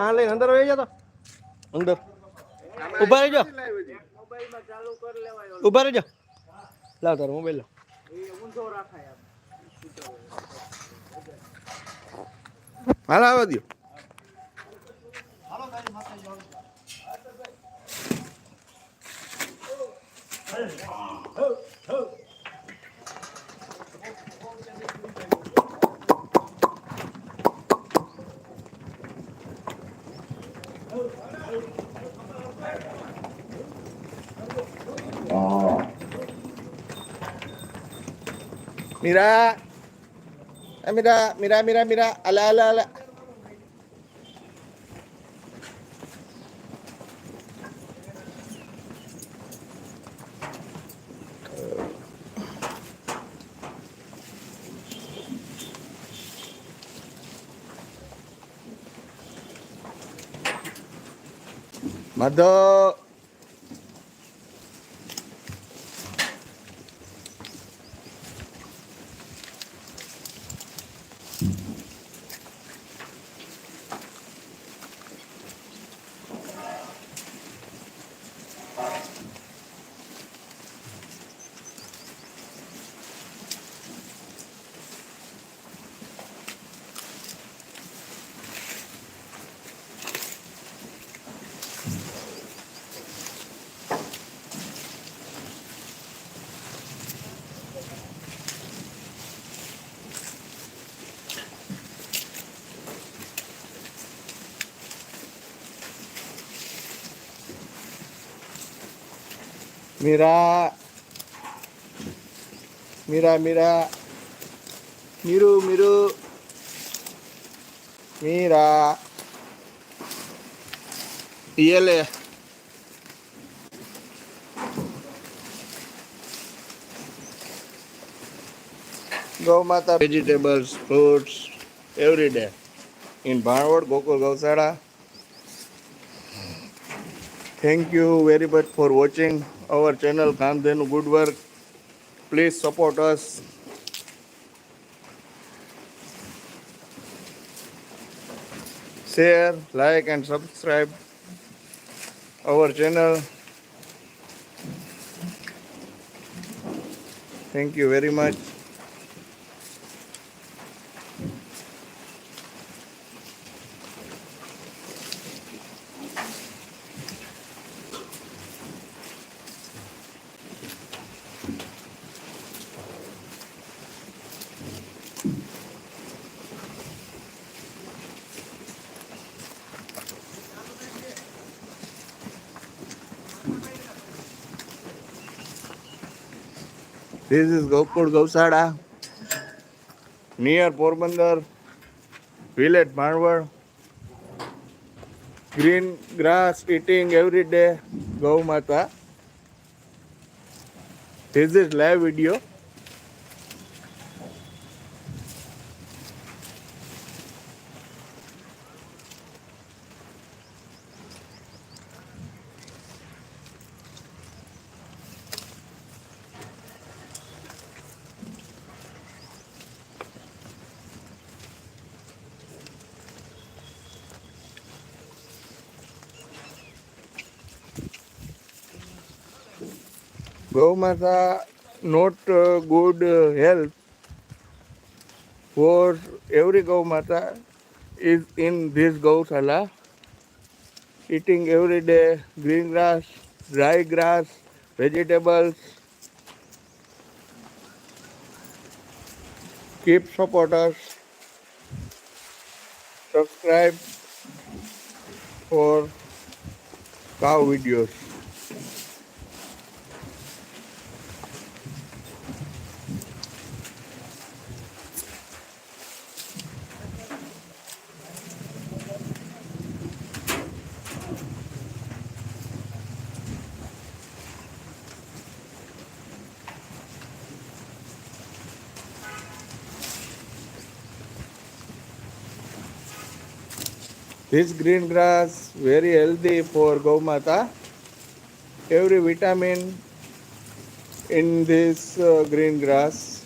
હા, લઈને અંદર વહી જતો. અંદર. ઊભા રહેજો. ઊભા રહેજો. લાવ તારો મોબાઈલ લાવ હાલ આવવા દો મીરા આ મીરા મીરા મીરા મીરા અલા અલા અલા માધવ મીરા મીરા મીરા, મીરુ મીરુ, મીરા. યલે ગૌ માતા vegetables fruits every day in Bhanvad Gokul Gaushala. Thank you very much for watching our channel Kandhenu Good Work. Please support us. Share, like and subscribe our channel. Thank you very much. This is Gokul Gausada near Porbandar, village Marwar. Green grass eating every day, Gau Mata. This is live video. Uh, good uh, health for every Gau Mata is in this Gaushala eating every day green grass, dry grass, vegetables. Keep support us. Subscribe for cow videos. This green grass very healthy for Gaumata. Every vitamin in this uh, green grass.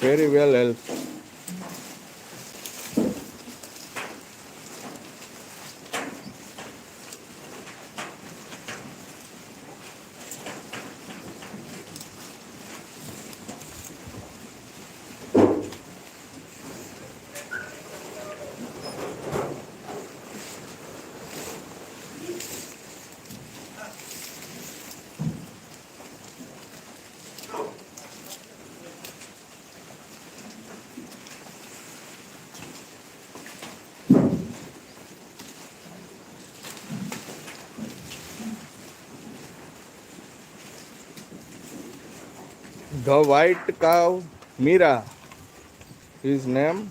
Very well help. The white cow Mira. His name.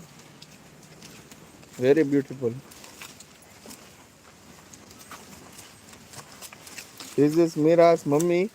Very beautiful. This is Mira's mummy.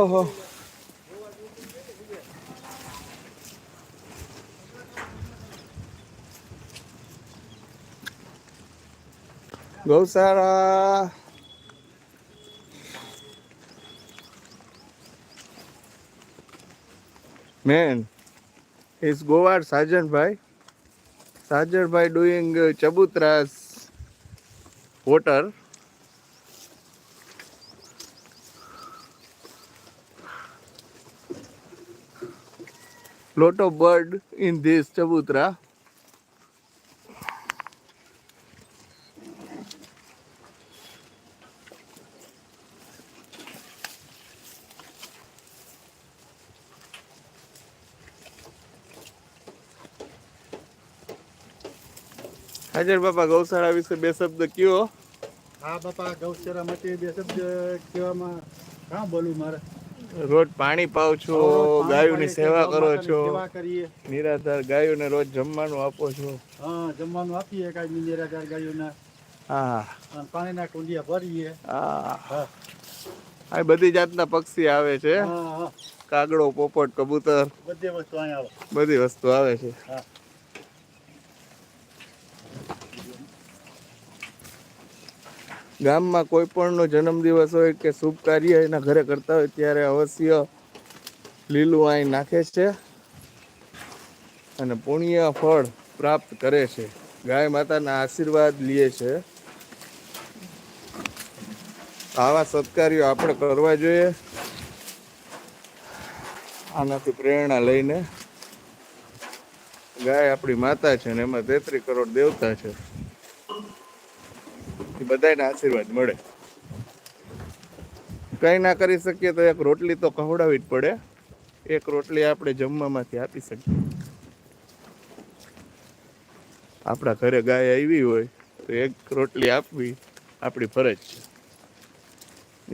Oh. Gaushala man is ગોવાર Sajanbhai? Sajanbhai doing ચબુતરાસ water lot of bird in this chabutra. હાજર બાપા ગૌશાળા વિશે બે શબ્દ કયો? હા બાપા ગૌશાળા માટે બે શબ્દ કહેવામાં કા બોલું મારે? રોજ પાણી પાવ છો ગાયોની સેવા કરો છો. નિરાધાર ગાયોને રોજ જમવાનું આપો છો. હા જમવાનું આપીએ કાંઈ નિરાધાર ગાયોના. હા. અને પાણીના કુંડિયા ભરીએ. હા. આ બધી જાતના પક્ષી આવે છે. હા હા. કાગડો પોપટ કબૂતર. બધી વસ્તુ આવે. બધી વસ્તુ આવે છે. હા. ગામમાં કોઈ પણનો જન્મદિવસ હોય કે શુભ કાર્ય એના ઘરે કરતા હોય ત્યારે અવશ્ય લીલું આઈ નાખે છે અને પુણ્ય ફળ પ્રાપ્ત કરે છે. ગાય માતાના આશીર્વાદ લે છે. આવા સત્કાર્યો આપણે કરવા જોઈએ. આનાથી પ્રેરણા લઈને ગાય આપણી માતા છે ને એમાં તેત્રી કરોડ દેવતા છે. બધાને આશીર્વાદ મળે. કઈ ના કરી શકીએ તો એક રોટલી તો ખવડાવવી જ પડે. એક રોટલી આપણે જમવામાંથી આપી શકીએ. આપણા ઘરે ગાય આવી હોય તો એક રોટલી આપવી આપણી ફરજ છે.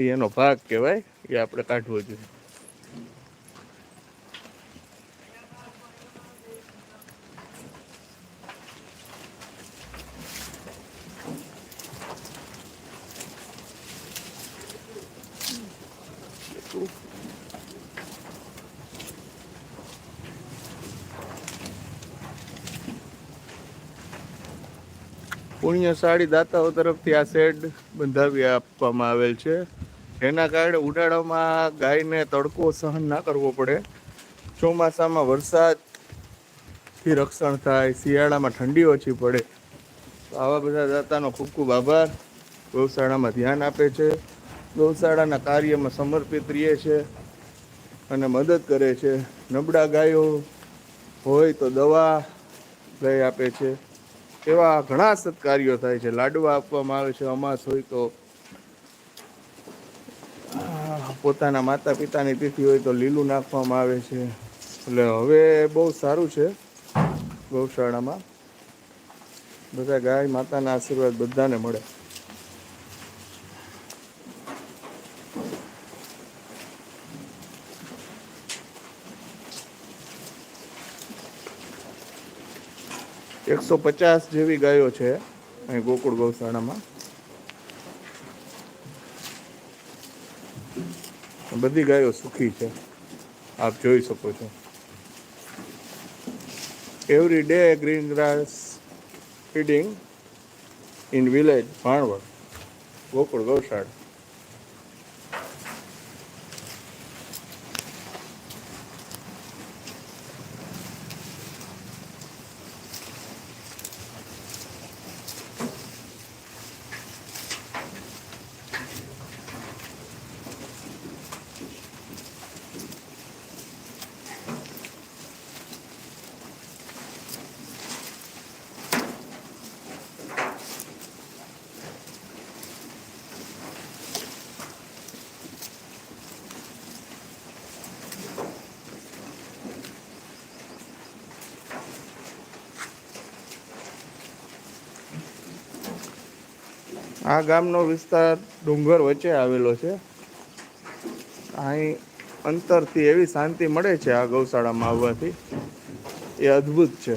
એનો ભાગ કહેવાય એ આપણે કાઢવો જોઈએ. પુણ્યશાળી દાતાઓ તરફથી આ શેડ બંધાવી આપવામાં આવેલ છે. એના કારણે ઉનાળામાં ગાયને તડકો સહન ના કરવો પડે. ચોમાસામાં વરસાદથી રક્ષણ થાય, શિયાળામાં ઠંડી ઓછી પડે. આવા બધા દાતાનો ખૂબ ખૂબ આભાર. ગૌશાળામાં ધ્યાન આપે છે. ગૌશાળાના કાર્યમાં સમર્પિત રહે છે અને મદદ કરે છે. નબળા ગાયો હોય તો દવા લઈ આપે છે. એવા ઘણા સત્કાર્યો થાય છે, લાડવા આપવામાં આવે છે, અમાસ હોય તો પોતાના માતા પિતાની તિથિ હોય તો લીલું નાખવામાં આવે છે. એટલે હવે બહુ સારું છે, ગૌશાળામાં. બધા ગાય માતાના આશીર્વાદ બધાને મળે. એકસો પચાસ જેવી ગાયો છે અહીં ગોકુળ ગૌશાળામાં. બધી ગાયો સુખી છે. આપ જોઈ શકો છો. Every day green grass feeding in village Bhanvad Gokul Gaushala. આ ગામનો વિસ્તાર ડુંગર વચ્ચે આવેલો છે. અહીં અંતરથી એવી શાંતિ મળે છે આ ગૌશાળામાં આવવાથી. એ અદ્ભુત છે.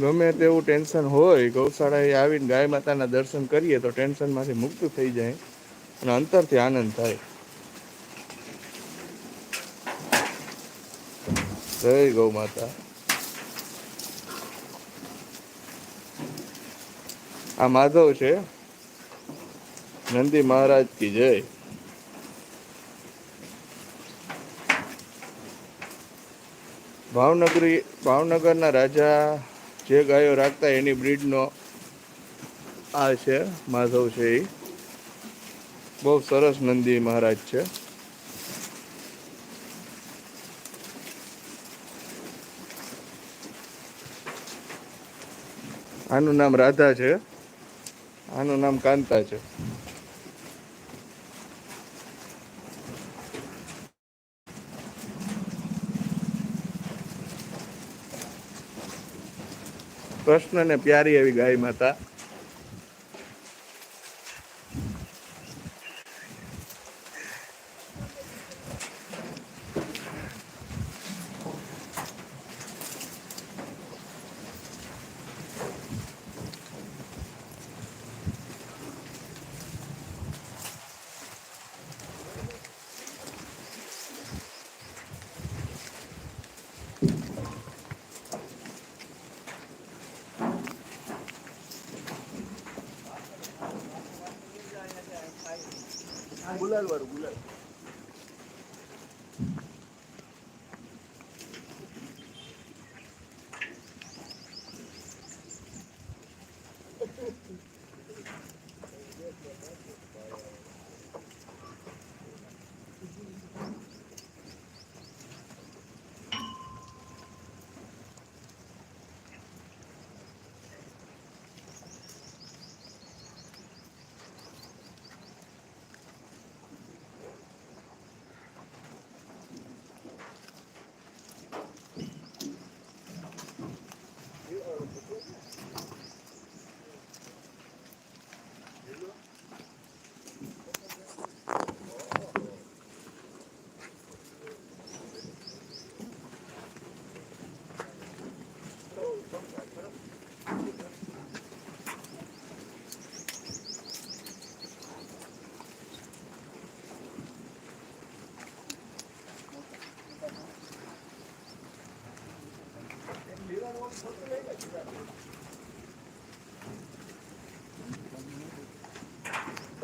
ગમે તેવું ટેન્શન હોય, ગૌશાળાએ આવીને ગાય માતાના દર્શન કરીએ તો ટેન્શનમાંથી મુક્ત થઈ જાય અને અંતરથી આનંદ થાય. જય ગૌ માતા. આ માધવ છે. નંદી મહારાજ કી જય. ભાવનગરી, ભાવનગરના રાજા જે ગાયો રાખતા એની બ્રીડનો આ છે, માધવ છે એ બહુ સરસ નંદી મહારાજ છે. આનું નામ રાધા છે. આનું નામ કાંતા છે. કૃષ્ણને પ્યારી એવી ગાય માતા. Álvaro.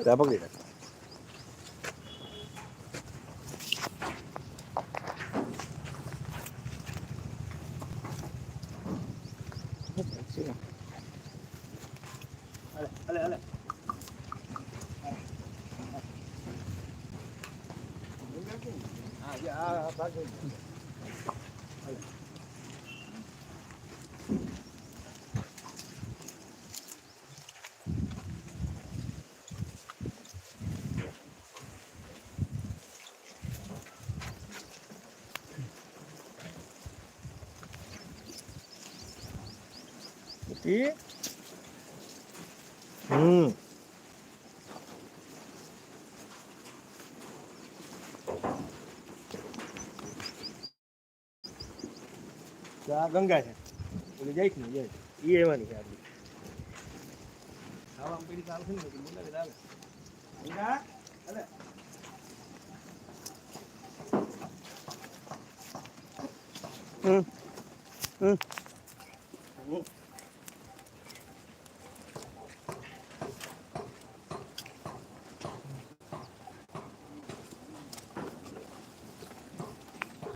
Ya poquito. ગુલાલ વાળું ગુલાલ ત્યાં પકડી રાખ હમ તો આ ગંગા છે ઓલી જાય છે ને જાય એ એવાની છે આપણી ખાવા પીડી ચાલુ છે ને બધી મુલાકાત આવે ગંગા અલે હમ હમ